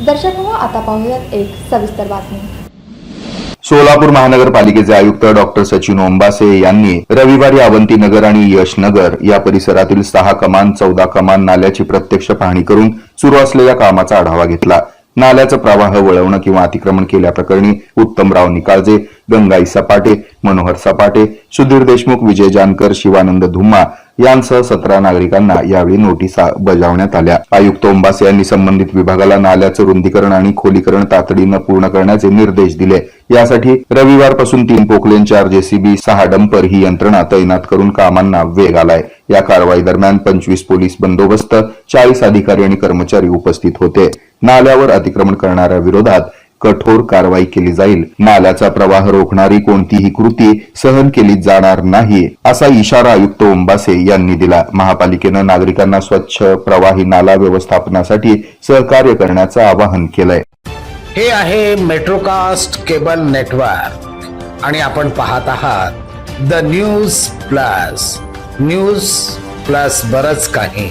दर्शक हो आता पाहूयात एक सविस्तर बातमी. सोलापूर महानगरपालिकेचे आयुक्त डॉक्टर सचिन ओंबासे यांनी रविवारी अवंती नगर आणि यशनगर या परिसरातील सहा कमान चौदा कमान नाल्याची प्रत्यक्ष पाहणी करून सुरू असलेल्या कामाचा आढावा घेतला. नाल्याचा प्रवाह वळवणं किंवा अतिक्रमण केल्याप्रकरणी उत्तमराव निकाळजे गंगाई सपाटे मनोहर सपाटे सुधीर देशमुख विजय जानकर शिवानंद धुम्मा यांसह सतरा नागरिकांना यावेळी नोटिसा बजावण्यात आल्या. आयुक्त ओंबासे यांनी संबंधित विभागाला नाल्याचं रुंदीकरण आणि खोलीकरण तातडीनं पूर्ण करण्याचे निर्देश दिले. यासाठी रविवारपासून तीन पोकलेन चार जेसीबी सहा डंपर ही यंत्रणा तैनात करून कामांना वेग आलाय. या कारवाई दरम्यान पंचवीस पोलीस बंदोबस्त चाळीस अधिकारी आणि कर्मचारी उपस्थित होते. नाल्यावर अतिक्रमण करणाऱ्या विरोधात कठोर कारवाई केली जाईल. नाल्याचा प्रवाह रोखणारी कोणतीही कृती सहन केली जाणार नाही असा इशारा आयुक्त ओंबासे यांनी दिला. महापालिकेनं नागरिकांना स्वच्छ प्रवाही नाला व्यवस्थापनासाठी सहकार्य करण्याचं आवाहन केलंय. हे आहे मेट्रोकास्ट केबल नेटवर्क आणि आपण पाहत आहात the news plus news plus बरच काही.